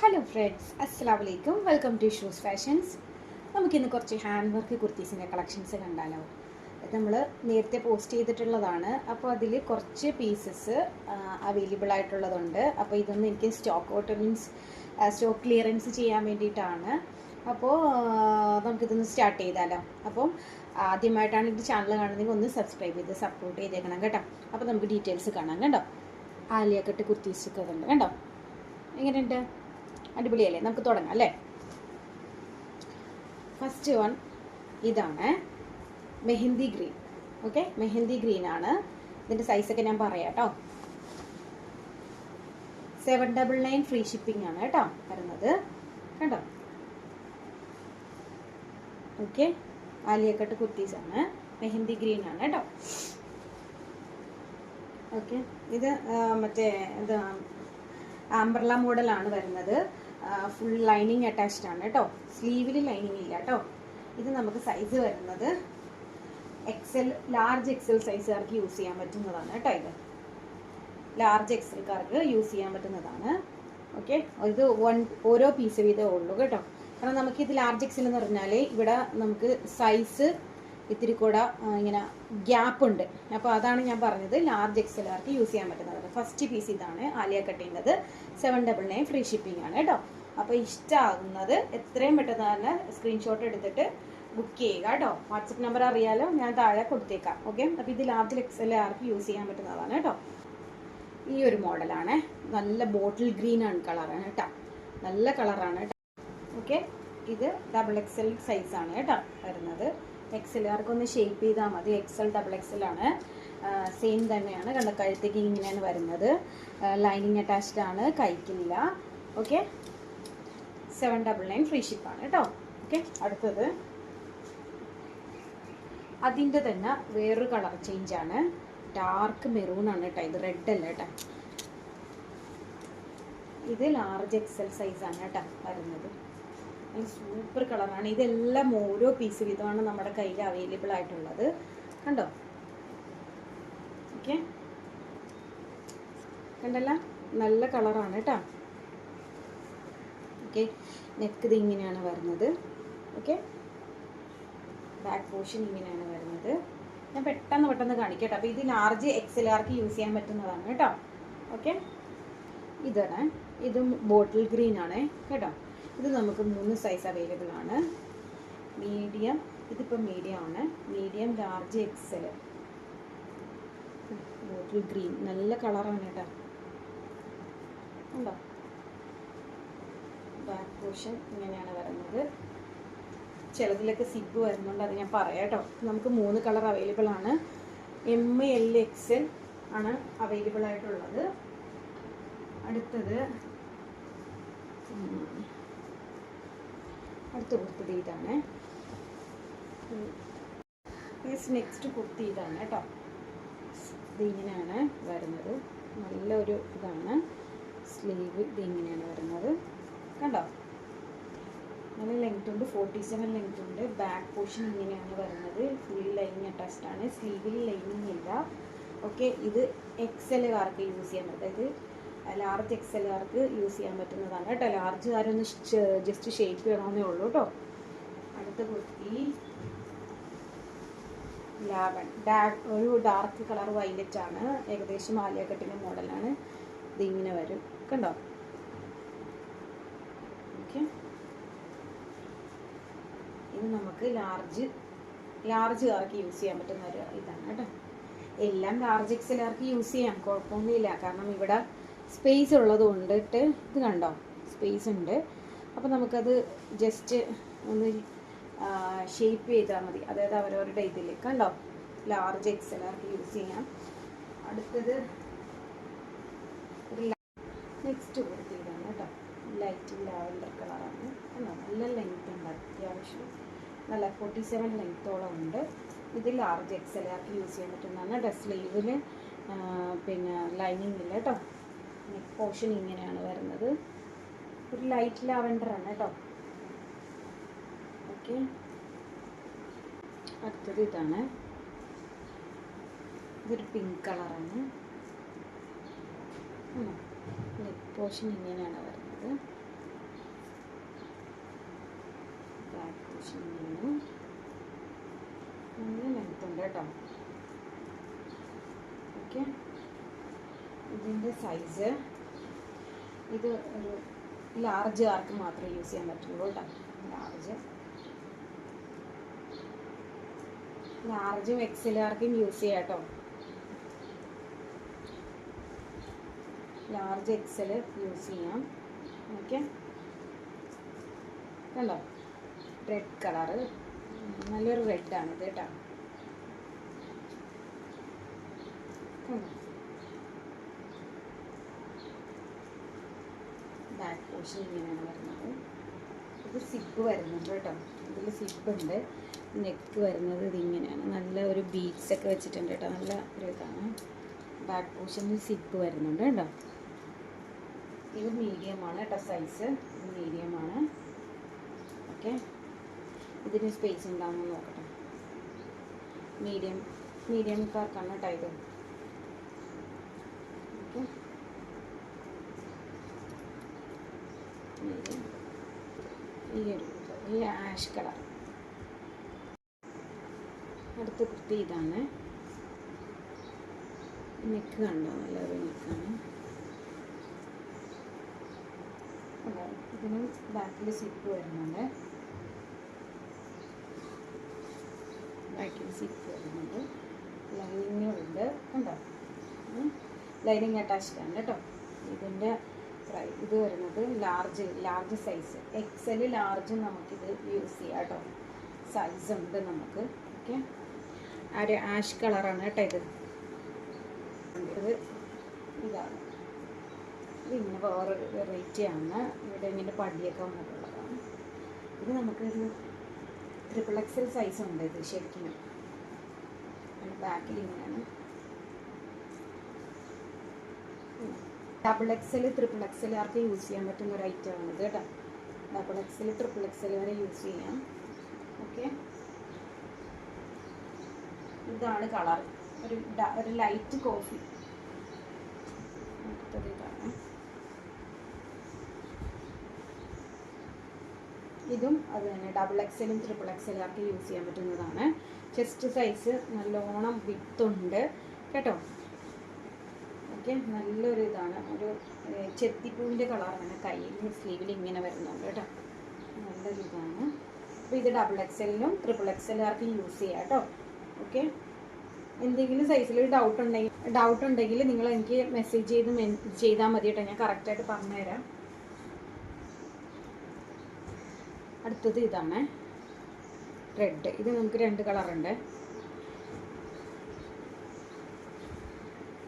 Hello friends അസ്സാം വലൈക്കും welcome to shoes fashions നമുക്കിന്ന് കുറച്ച് ഹാൻഡ് വർക്ക് കുർത്തീസിന്റെ കളക്ഷൻസ് കണ്ടാലോ നമ്മൾ നേരത്തെ പോസ്റ്റ് ചെയ്തിട്ടുള്ളതാണ്. അപ്പോൾ അതിൽ കുറച്ച് പീസസ് അവൈലബിൾ ആയിട്ടുള്ളതുണ്ട്. അപ്പോൾ ഇതൊന്നും എനിക്ക് stock out means stock clearance ചെയ്യാൻ വേണ്ടിയിട്ടാണ്. അപ്പോൾ നമുക്കിതൊന്ന് സ്റ്റാർട്ട് ചെയ്താലോ. അപ്പം ആദ്യമായിട്ടാണ് ഇത് ചാനൽ കാണുന്നതെങ്കിൽ ഒന്ന് സബ്സ്ക്രൈബ് ചെയ്ത് സപ്പോർട്ട് ചെയ്തേക്കണം കേട്ടോ. അപ്പോൾ നമുക്ക് ഡീറ്റെയിൽസ് കാണാം കേട്ടോ. ആലിയ കെട്ട് കുർത്തീസൊക്കെ ഉണ്ട് കേട്ടോ. എങ്ങനെയുണ്ട്? അടിപൊളിയല്ലേ? നമുക്ക് തുടങ്ങാം അല്ലേ? ഫസ്റ്റ് വൺ ഇതാണ് mehndi green. Okay mehndi green ആണ്. ഇതിന്റെ സൈസൊക്കെ ഞാൻ പറയാം കേട്ടോ. Seven double nine free shipping ആണ് കേട്ടോ വരുന്നത്. കണ്ടോ? ഓക്കെ ആലിയക്കട്ട് കുർത്തീസ് ആണ്. മെഹന്തി ഗ്രീൻ ആണ് കേട്ടോ. ഓക്കെ ഇത് മറ്റേ ഇത് ആംബ്രല മോഡലാണ് വരുന്നത്. ഫുൾ ലൈനിങ് അറ്റാച്ച്ഡ് ആണ് കേട്ടോ സ്ലീവിൽ ലൈനിങ് ഇല്ല കേട്ടോ ഇത് നമുക്ക് സൈസ് വരുന്നത് എക്സൽ ലാർജ് എക്സൽ സൈസുകാർക്ക് യൂസ് ചെയ്യാൻ പറ്റുന്നതാണ് കേട്ടോ ഇത്. ലാർജ് എക്സൽക്കാർക്ക് യൂസ് ചെയ്യാൻ പറ്റുന്നതാണ്. ഓക്കെ ഇത് വൺ ഓരോ പീസ് വീതമേ ഉള്ളൂ കേട്ടോ. കാരണം നമുക്ക് ഇത് ലാർജ് എക്സൽ എന്ന് പറഞ്ഞാൽ ഇവിടെ നമുക്ക് സൈസ് ഇത്തിരി കൂടെ ഇങ്ങനെ ഗ്യാപ്പ് ഉണ്ട്. അപ്പോൾ അതാണ് ഞാൻ പറഞ്ഞത് ലാർജ് എക്സലുകാർക്ക് യൂസ് ചെയ്യാൻ പറ്റുന്നത്. ഫസ്റ്റ് പീസ് ഇതാണ് Alia കട്ടിന്റെത് seven double nine free shipping ആണ് കേട്ടോ അപ്പോൾ ഇഷ്ടമാകുന്നത് എത്രയും പെട്ടെന്ന് തന്നെ സ്ക്രീൻഷോട്ട് എടുത്തിട്ട് ബുക്ക് ചെയ്യുക കേട്ടോ വാട്സപ്പ് നമ്പർ അറിയാലോ ഞാൻ താഴെ കൊടുത്തേക്കാം. ഓക്കെ അപ്പോൾ ഇത് ലാർജ് ആർക്ക് യൂസ് ചെയ്യാൻ പറ്റുന്നതാണ് കേട്ടോ ഈ ഒരു മോഡലാണ് നല്ല ബോട്ടിൽ ഗ്രീൻ ആണ് കളറാണ് കേട്ടോ നല്ല കളറാണ് കേട്ടോ ഓക്കെ ഇത് ഡബിൾ എക്സൽ സൈസാണ് കേട്ടോ വരുന്നത്. എക്സലുകാർക്കൊന്ന് ഷേപ്പ് ചെയ്താൽ മതി. എക്സൽ ഡബിൾ എക്സൽ ആണ്. സെയിം തന്നെയാണ്. കണ്ട കഴുത്തേക്ക് ഇങ്ങനെയാണ് വരുന്നത്. ലൈനിങ് അറ്റാച്ച്ഡ് ആണ്. കൈക്കില്ല okay seven double nine free ഷിപ്പാണ് കേട്ടോ. ഓക്കെ അടുത്തത്. അതിന്റെ തന്നെ വേറൊരു കളർ ചേഞ്ച് ആണ്. ഡാർക്ക് മെറൂൺ ആണ് കേട്ടോ. ഇത് റെഡ് അല്ല കേട്ടോ. ഇത് ലാർജ് എക്സൽ സൈസ് ആണ് കേട്ടോ വരുന്നത്. സൂപ്പർ കളറാണ് ഇതെല്ലാം ഓരോ പീസ് വീതമാണ് നമ്മുടെ കയ്യിൽ അവൈലബിൾ ആയിട്ടുള്ളത്. കണ്ടോ? ഓക്കെ കണ്ടല്ല? നല്ല കളറാണ് കേട്ടോ. ഓക്കെ. നെക്ക് ഇത് ഇങ്ങനെയാണ് വരുന്നത്. ഓക്കെ. ബാക്ക് പോർഷൻ ഇങ്ങനെയാണ് വരുന്നത്. ഞാൻ പെട്ടെന്ന് പെട്ടെന്ന് കാണിക്കട്ടെ. അപ്പോൾ ഇത് ലാർജ് എക്സ് എക്സലുകാർക്ക് യൂസ് ചെയ്യാൻ പറ്റുന്നതാണ് കേട്ടോ. ഓക്കെ. ഇതാണ്. ഇത് ബോട്ടിൽ ഗ്രീൻ ആണ് കേട്ടോ. ഇത് നമുക്ക് മൂന്ന് സൈസ് അവൈലബിൾ ആണ്. മീഡിയം ഇതിപ്പോൾ മീഡിയം ആണ്. Medium large XL bottle green നല്ല കളറാണ് കേട്ടോ. ഉണ്ടോ? ബാക്ക് പോർഷൻ ഇങ്ങനെയാണ് വരുന്നത്. ചിലതിലൊക്കെ സിബ് വരുന്നുണ്ട് അത് ഞാൻ പറയാം കേട്ടോ. നമുക്ക് മൂന്ന് കളർ അവൈലബിൾ ആണ്. എം എൽ എക്സ് എൽ ആണ് അവൈലബിൾ ആയിട്ടുള്ളത്. അടുത്തത് അടുത്ത കുർത്തി ഇതാണ്. നെക്സ്റ്റ് കുർത്തി ഇതാണ് കേട്ടോ. ഇത് ഇങ്ങനെയാണ് വരുന്നത്. നല്ലൊരു ഇതാണ്. സ്ലീവ് ഇതിങ്ങനെയാണ് വരുന്നത്. കണ്ടോ? നല്ല ലെങ്ത് ഉണ്ട്. ഫോർട്ടി സെവൻ ലെങ്ത് ഉണ്ട്. ബാക്ക് പോർഷൻ ഇങ്ങനെയാണ് വരുന്നത്. ഫുൾ ലൈനിങ് അറ്റാച്ച്ഡ് ആണ്. സ്ലീവിൽ ലൈനിങ് ഇല്ല. ഓക്കെ ഇത് എക്സലുകാർക്ക് യൂസ് ചെയ്യാൻ പറ്റും. അതായത് ലാർജ് എക്സലുകാർക്ക് യൂസ് ചെയ്യാൻ പറ്റുന്നതാണ്. കേട്ടോ ലാർജുകാരൊന്ന് ജസ്റ്റ് ഷേപ്പ് ചെയ്യണമെന്നേ ഉള്ളൂ കേട്ടോ. അടുത്ത കുർത്തി. ലാവൺ ഒരു ഡാർക്ക് കളർ വൈലറ്റ് ആണ്. ഏകദേശം ആലിയക്കട്ടിന്റെ മോഡലാണ്. ഇതിങ്ങനെ വരും. കണ്ടോ? ഓക്കെ. ഇത് നമുക്ക് ലാർജ് ലാർജ് കാർക്ക് യൂസ് ചെയ്യാൻ പറ്റുന്ന ഒരു ഇതാണ് കേട്ടോ. എല്ലാം ലാർജ് എക്സലുകാർക്ക് യൂസ് ചെയ്യാം. കുഴപ്പമൊന്നുമില്ല. കാരണം ഇവിടെ സ്പേസ് ഉള്ളത് കൊണ്ടിട്ട് ഇത് കണ്ടോ? സ്പേസ് ഉണ്ട്. അപ്പോൾ നമുക്കത് ജസ്റ്റ് ഒന്ന് ഷേപ്പ് ചെയ്താൽ മതി. അതായത് അവരവരുടെ ഇതിൽ കണ്ടോ? ലാർജ് എക്സൽ ആർക്ക് യൂസ് ചെയ്യാം. അടുത്തത് നെക്സ്റ്റ് കൊടുത്ത് ഇതാണ് കേട്ടോ. ലൈറ്റ് ലാവൻഡർ കളറാണ് നല്ല ലെങ്ത് ഉണ്ട് അത്യാവശ്യം. നല്ല ഫോർട്ടി സെവൻ ലെങ്ത്തോളം ഉണ്ട്. ഇത് ലാർജ് എക്സൽ ആർക്ക് യൂസ് ചെയ്യാൻ പറ്റുന്നതാണ് ഡ്രസ് സ്ലീവിൽ പിന്നെ ലൈനിങ് ഇല്ല കേട്ടോ. പോർഷൻ ഇങ്ങനെയാണ് വരുന്നത്. ഒരു ലൈറ്റ് ലാവൻഡർ ആണ് കേട്ടോ. ഓക്കെ. അടുത്തത് ഇതാണ്. ഇതൊരു പിങ്ക് കളറാണ് നെക്ക് പോഷൻ ഇങ്ങനെയാണ് വരുന്നത്. ബാക്ക് പോഷൻ ഇങ്ങനെയാണ്. നല്ല ലെങ്ത് ഉണ്ട് കേട്ടോ. ഓക്കെ. ഇതിന്റെ സൈസ് ഇത് ഒരു ലാർജ് ആർക്ക് മാത്രമേ യൂസ് ചെയ്യാൻ പറ്റുള്ളൂ കേട്ടോ. ലാർജ് ലാർജും എക്സിലാർക്കും യൂസ് ചെയ്യാം കേട്ടോ. ലാർജ് എക്സൽ യൂസ് ചെയ്യാം. ഓക്കെ. കണ്ടോ? റെഡ് കളറ് നല്ലൊരു റെഡാണ് ഇത് കേട്ടോ. ബാക്ക് പോർഷൻ ഇങ്ങനെയാണ് വരുന്നത്. ഇത് സിപ്പ് വരുന്നുണ്ട് കേട്ടോ. ഇതിൽ സിപ്പ് ഉണ്ട്. നെക്ക് വരുന്നത് ഇതിങ്ങനെയാണ്. നല്ല ഒരു ബീഡ്സ് ഒക്കെ വെച്ചിട്ടുണ്ട് കേട്ടോ. നല്ല ഒരു ഇതാണ്. ബാക്ക് പോർഷനിൽ സിപ്പ് വരുന്നുണ്ട് കേട്ടോ. ഇത് മീഡിയമാണ് കേട്ടോ സൈസ് ഇത് മീഡിയമാണ് ഓക്കെ ഇതിന് സ്പേസ് ഉണ്ടാകുമെന്ന് നോക്കട്ടെ. മീഡിയം മീഡിയംകാർക്കാണ് കേട്ടോ ഇത്. ഓക്കെ മീഡിയം ഈ ഒരു ഈ ആഷ് കളർ അടുത്ത കുർത്തി ഇതാണ്. നെക്ക് കണ്ടോ? നല്ലൊരു നെക്കാണ്. ഇതിനും ബാക്കിൽ സിപ്പ് വരുന്നുണ്ട്. ബാക്കിൽ സിപ്പ് വരുന്നുണ്ട്. ലൈനിങ്ങുണ്ട് കണ്ടോ? ലൈനിങ് അറ്റാച്ച്ഡ് ആണ് കേട്ടോ. ഇതിന്റെ ഇത് വരുന്നത് large large size XL large നമുക്കിത് യൂസ് ചെയ്യാം കേട്ടോ. സൈസ് ഉണ്ട് നമുക്ക്. ഓക്കെ ആ ഒരു ആഷ് കളറാണ് കേട്ടോ ഇത്. ഇത് ഇതാണ്. ഇതിങ്ങനെ വേറെ വെറൈറ്റി ആണ്. ഇവിടെ ഇങ്ങനെ പടിയൊക്കെ വന്നിട്ടുള്ളതാണ്. ഇത് നമുക്കൊരു ട്രിപ്പിൾ എക്സൽ സൈസ് ഉണ്ട് ഇത് ശരിക്കും. ബാക്കിൽ ഇങ്ങനെയാണ്. ഡബിൾ എക്സൽ ട്രിപ്പിൾ എക്സൽ ആർക്ക് യൂസ് ചെയ്യാൻ പറ്റുന്ന ഒരു ഐറ്റം ആണ് ഇത് കേട്ടോ. ഡബിൾ എക്സൽ ട്രിപ്പിൾ എക്സൽ വരെ യൂസ് ചെയ്യാം. ഓക്കെ ഇതാണ് കളർ. ഒരു ഒരു ലൈറ്റ് കോഫി. ഇതും അത് തന്നെ ഡബിൾ എക്സലും ട്രിപ്പിൾ എക്സലും ഒക്കെ യൂസ് ചെയ്യാൻ പറ്റുന്നതാണ്. ചെസ്റ്റ് സൈസ് നല്ലോണം വിത്തുണ്ട് കേട്ടോ? ഓക്കെ നല്ലൊരു ഇതാണ്. ഒരു ചെത്തിപ്പൂവിന്റെ കളറാണ് കയ്യിൽ സ്ലീവിൽ ഇങ്ങനെ വരുന്നുണ്ട് കേട്ടോ. നല്ലൊരു ഇതാണ്. അപ്പോൾ ഇത് ഡബിൾ എക്സലിനും ട്രിപ്പിൾ ആർക്കും യൂസ് ചെയ്യാം കേട്ടോ. ഓക്കെ? എന്തെങ്കിലും സൈസിൽ ഡൗട്ട് ഉണ്ടെങ്കിൽ ഡൗട്ട് ഉണ്ടെങ്കിൽ നിങ്ങൾ എനിക്ക് മെസ്സേജ് ചെയ്ത് ചെയ്താൽ മതി കേട്ടോ. ഞാൻ കറക്റ്റായിട്ട് പറഞ്ഞുതരാം. അടുത്തത് ഇതാണ് റെഡ് ഇത് നമുക്ക് രണ്ട് കളറുണ്ട്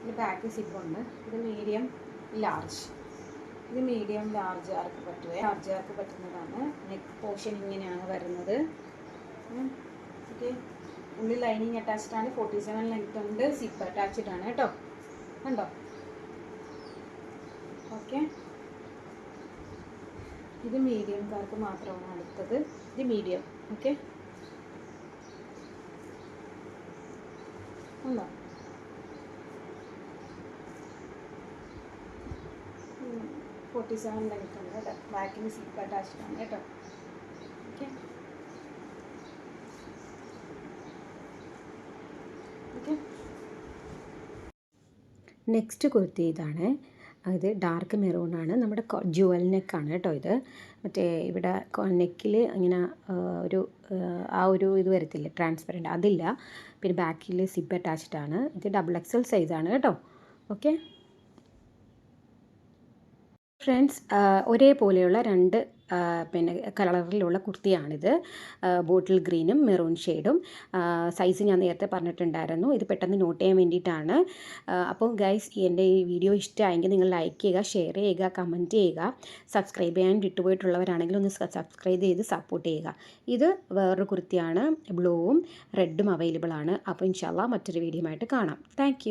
ഇത് ബാക്ക് സിപ്പുണ്ട് ഇത് മീഡിയം ലാർജ് ഇത് മീഡിയം ലാർജ് ആർക്ക് പറ്റുക ലാർജ് ആർക്ക് പറ്റുന്നതാണ്. നെക്ക് പോർഷൻ ഇങ്ങനെയാണ് വരുന്നത്. ഓക്കെ ഉള്ളിൽ ലൈനിങ് അറ്റാച്ച്ഡ് ആണ്. ഫോർട്ടി സെവൻ ലെങ്ത് ഉണ്ട്. സിപ്പ് അറ്റാച്ച്ഡ് ആണ് കേട്ടോ. കണ്ടോ? ഓക്കെ ഇത് മീഡിയംകാർക്ക് മാത്രമാണ് അടുത്തത്. ഇത് മീഡിയം ഓക്കെ ഉണ്ടോ? ഫോർട്ടി സെവൻ ലെങ്ത് ഉണ്ട് കേട്ടോ. ബാക്കിന് സിപ്പ് അറ്റാച്ച്ഡ് ആണ് കേട്ടോ. ഓക്കെ ഓക്കെ നെക്സ്റ്റ് കുർത്തി ഇതാണ്. ഇത് ഡാർക്ക് മെറൂൺ ആണ്. നമ്മുടെ ജുവൽ നെക്കാണ് കേട്ടോ ഇത്. മറ്റേ ഇവിടെ നെക്കിൽ ഇങ്ങനെ ഒരു ആ, ഒരു ഇത് വരത്തില്ല? ട്രാൻസ്പെറന്റ് അതില്ല. പിന്നെ ബാക്കിൽ സിബ് അറ്റാച്ച്ഡ് ആണ്. ഇത് ഡബിൾ എക്സൽ സൈസാണ് കേട്ടോ. ഓക്കെ ഫ്രണ്ട്സ് ഒരേപോലെയുള്ള രണ്ട് പിന്നെ കളറിലുള്ള കുർത്തിയാണിത്. ബോട്ടിൽ ഗ്രീനും മെറൂൺ ഷെയ്ഡും. സൈസ് ഞാൻ നേരത്തെ പറഞ്ഞിട്ടുണ്ടായിരുന്നു. ഇത് പെട്ടെന്ന് നോട്ട് ചെയ്യാൻ വേണ്ടിയിട്ടാണ്. അപ്പോൾ ഗൈസ് എന്റെ ഈ വീഡിയോ ഇഷ്ടമായെങ്കിൽ നിങ്ങൾ ലൈക്ക് ചെയ്യുക ഷെയർ ചെയ്യുക കമന്റ് ചെയ്യുക. സബ്സ്ക്രൈബ് ചെയ്യാൻ വിട്ടുപോയിട്ടുള്ളവരാണെങ്കിൽ ഒന്ന് സബ്സ്ക്രൈബ് ചെയ്ത് സപ്പോർട്ട് ചെയ്യുക. ഇത് വേറൊരു കുർത്തിയാണ് ബ്ലൂവും റെഡും അവൈലബിൾ ആണ് അപ്പോൾ ഇൻഷാല്ല മറ്റൊരു വീഡിയോ ആയിട്ട് കാണാം. താങ്ക്